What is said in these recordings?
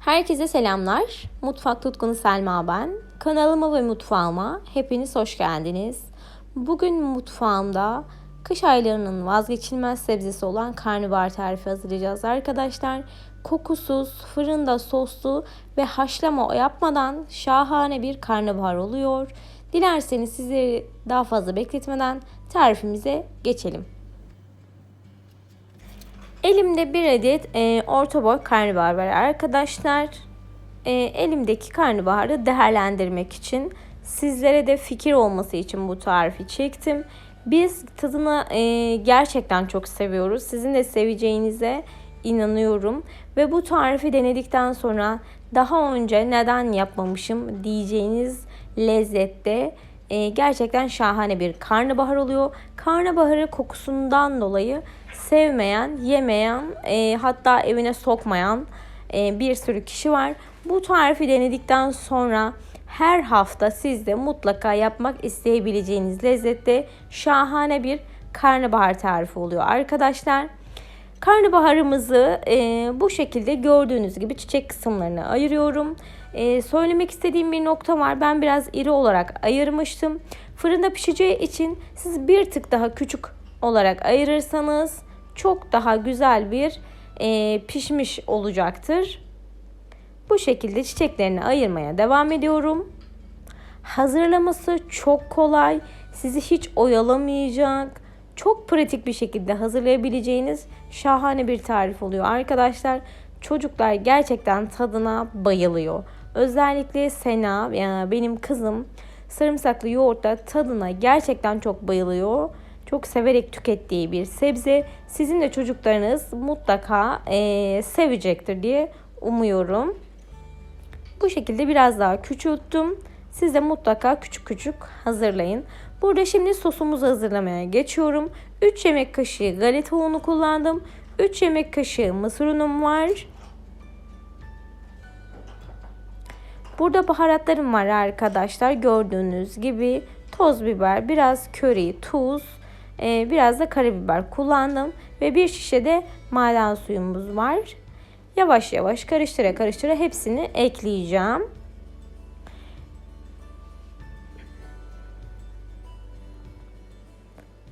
Herkese selamlar. Mutfak tutkunu Selma ben. Kanalıma ve mutfağıma hepiniz hoş geldiniz. Bugün mutfağımda kış aylarının vazgeçilmez sebzesi olan karnabahar tarifi hazırlayacağız arkadaşlar. Kokusuz, fırında soslu ve haşlama yapmadan şahane bir karnabahar oluyor. Dilerseniz sizleri daha fazla bekletmeden tarifimize geçelim. Elimde bir adet e, orta boy karnabahar var arkadaşlar. E, elimdeki karnabaharı değerlendirmek için sizlere de fikir olması için bu tarifi çektim. Biz tadını e, gerçekten çok seviyoruz. Sizin de seveceğinize inanıyorum. Ve bu tarifi denedikten sonra daha önce neden yapmamışım diyeceğiniz lezzette e, gerçekten şahane bir karnabahar oluyor. Karnabaharı kokusundan dolayı sevmeyen, yemeyen, e, hatta evine sokmayan e, bir sürü kişi var. Bu tarifi denedikten sonra her hafta siz de mutlaka yapmak isteyebileceğiniz lezzette şahane bir karnabahar tarifi oluyor arkadaşlar. Karnabaharımızı e, bu şekilde gördüğünüz gibi çiçek kısımlarına ayırıyorum. E, söylemek istediğim bir nokta var. Ben biraz iri olarak ayırmıştım. Fırında pişeceği için siz bir tık daha küçük olarak ayırırsanız çok daha güzel bir e, pişmiş olacaktır. Bu şekilde çiçeklerini ayırmaya devam ediyorum. Hazırlaması çok kolay. Sizi hiç oyalamayacak. Çok pratik bir şekilde hazırlayabileceğiniz şahane bir tarif oluyor arkadaşlar. Çocuklar gerçekten tadına bayılıyor. Özellikle Sena yani benim kızım sarımsaklı yoğurtta tadına gerçekten çok bayılıyor. Çok severek tükettiği bir sebze. Sizin de çocuklarınız mutlaka e, sevecektir diye umuyorum. Bu şekilde biraz daha küçülttüm. Siz de mutlaka küçük küçük hazırlayın. Burada şimdi sosumuzu hazırlamaya geçiyorum. 3 yemek kaşığı galeta unu kullandım. 3 yemek kaşığı mısır unum var. Burada baharatlarım var arkadaşlar. Gördüğünüz gibi toz biber, biraz köri, tuz, e, biraz da karabiber kullandım. Ve bir şişe de maden suyumuz var. Yavaş yavaş karıştıra karıştıra hepsini ekleyeceğim.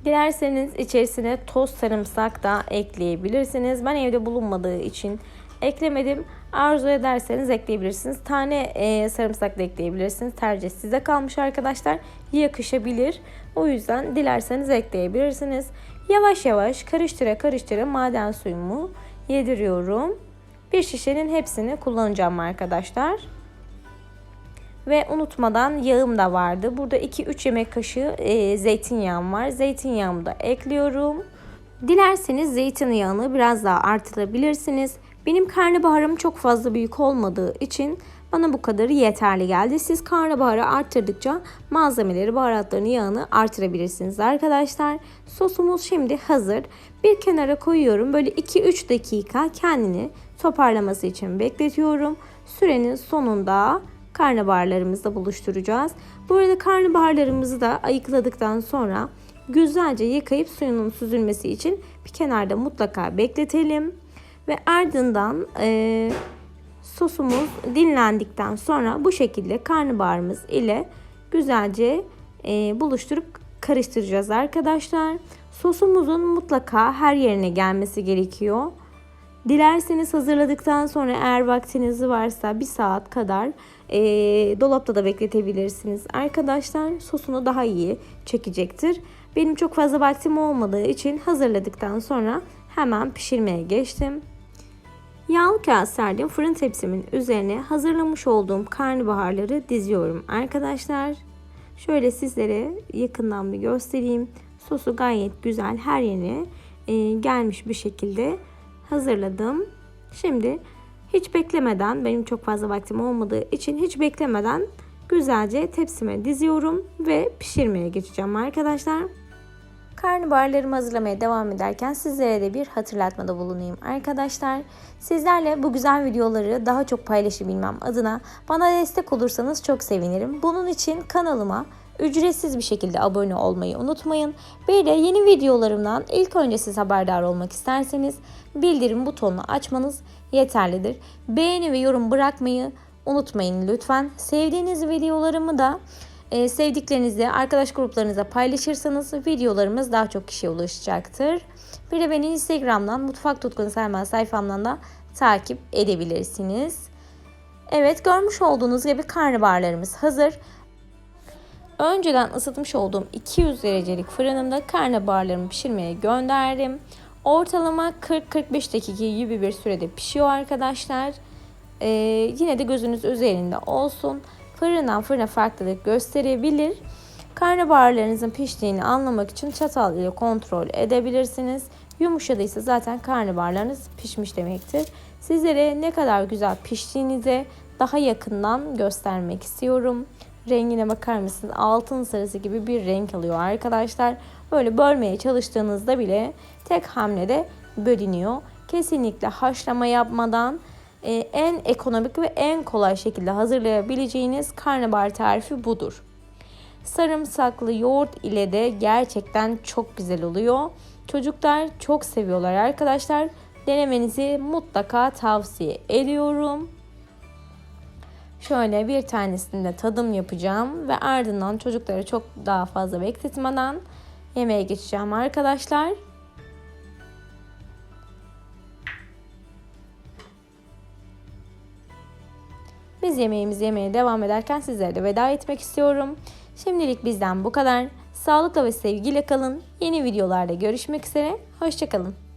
Dilerseniz içerisine toz sarımsak da ekleyebilirsiniz. Ben evde bulunmadığı için eklemedim. Arzu ederseniz ekleyebilirsiniz. Tane e, sarımsak da ekleyebilirsiniz. Tercih size kalmış arkadaşlar. Yakışabilir. O yüzden dilerseniz ekleyebilirsiniz. Yavaş yavaş karıştıra karıştıra maden suyumu yediriyorum. Bir şişenin hepsini kullanacağım arkadaşlar. Ve unutmadan yağım da vardı. Burada 2-3 yemek kaşığı e, zeytinyağım var. Zeytinyağımı da ekliyorum. Dilerseniz zeytinyağını biraz daha artırabilirsiniz. Benim karnabaharım çok fazla büyük olmadığı için bana bu kadarı yeterli geldi. Siz karnabaharı arttırdıkça malzemeleri, baharatlarını, yağını artırabilirsiniz arkadaşlar. Sosumuz şimdi hazır. Bir kenara koyuyorum. Böyle 2-3 dakika kendini toparlaması için bekletiyorum. Sürenin sonunda karnabaharlarımızla buluşturacağız. Bu arada karnabaharlarımızı da ayıkladıktan sonra güzelce yıkayıp suyunun süzülmesi için bir kenarda mutlaka bekletelim. Ve ardından e, sosumuz dinlendikten sonra bu şekilde karnabaharımız ile güzelce e, buluşturup karıştıracağız arkadaşlar. Sosumuzun mutlaka her yerine gelmesi gerekiyor. Dilerseniz hazırladıktan sonra eğer vaktiniz varsa bir saat kadar e, dolapta da bekletebilirsiniz. Arkadaşlar sosunu daha iyi çekecektir. Benim çok fazla vaktim olmadığı için hazırladıktan sonra hemen pişirmeye geçtim. Yağlı kağıt serdim fırın tepsimin üzerine hazırlamış olduğum karnabaharları diziyorum arkadaşlar. Şöyle sizlere yakından bir göstereyim. Sosu gayet güzel her yerine e, gelmiş bir şekilde hazırladım. Şimdi hiç beklemeden benim çok fazla vaktim olmadığı için hiç beklemeden güzelce tepsime diziyorum ve pişirmeye geçeceğim arkadaşlar. Karnabaharlarımı hazırlamaya devam ederken sizlere de bir hatırlatmada bulunayım arkadaşlar. Sizlerle bu güzel videoları daha çok paylaşabilmem adına bana destek olursanız çok sevinirim. Bunun için kanalıma ücretsiz bir şekilde abone olmayı unutmayın. Bir de yeni videolarımdan ilk önce siz haberdar olmak isterseniz bildirim butonunu açmanız yeterlidir. Beğeni ve yorum bırakmayı unutmayın lütfen. Sevdiğiniz videolarımı da e, sevdiklerinizle, arkadaş gruplarınıza paylaşırsanız videolarımız daha çok kişiye ulaşacaktır. Bir de beni Instagram'dan Mutfak Tutkunu Selma sayfamdan da takip edebilirsiniz. Evet görmüş olduğunuz gibi karnabaharlarımız hazır. Önceden ısıtmış olduğum 200 derecelik fırınımda karnabaharlarımı pişirmeye gönderdim. Ortalama 40-45 dakika gibi bir sürede pişiyor arkadaşlar. Ee, yine de gözünüz üzerinde olsun. Fırından fırına farklılık gösterebilir. Karnabaharlarınızın piştiğini anlamak için çatal ile kontrol edebilirsiniz. Yumuşadıysa zaten karnabaharlarınız pişmiş demektir. Sizlere ne kadar güzel piştiğinize daha yakından göstermek istiyorum. Rengine bakar mısınız? Altın sarısı gibi bir renk alıyor arkadaşlar. Böyle bölmeye çalıştığınızda bile tek hamlede bölünüyor. Kesinlikle haşlama yapmadan en ekonomik ve en kolay şekilde hazırlayabileceğiniz karnabahar tarifi budur. Sarımsaklı yoğurt ile de gerçekten çok güzel oluyor. Çocuklar çok seviyorlar arkadaşlar. Denemenizi mutlaka tavsiye ediyorum. Şöyle bir tanesinde tadım yapacağım ve ardından çocukları çok daha fazla bekletmeden yemeğe geçeceğim arkadaşlar. Biz yemeğimizi yemeye devam ederken sizlere de veda etmek istiyorum. Şimdilik bizden bu kadar. Sağlıkla ve sevgiyle kalın. Yeni videolarda görüşmek üzere. Hoşçakalın.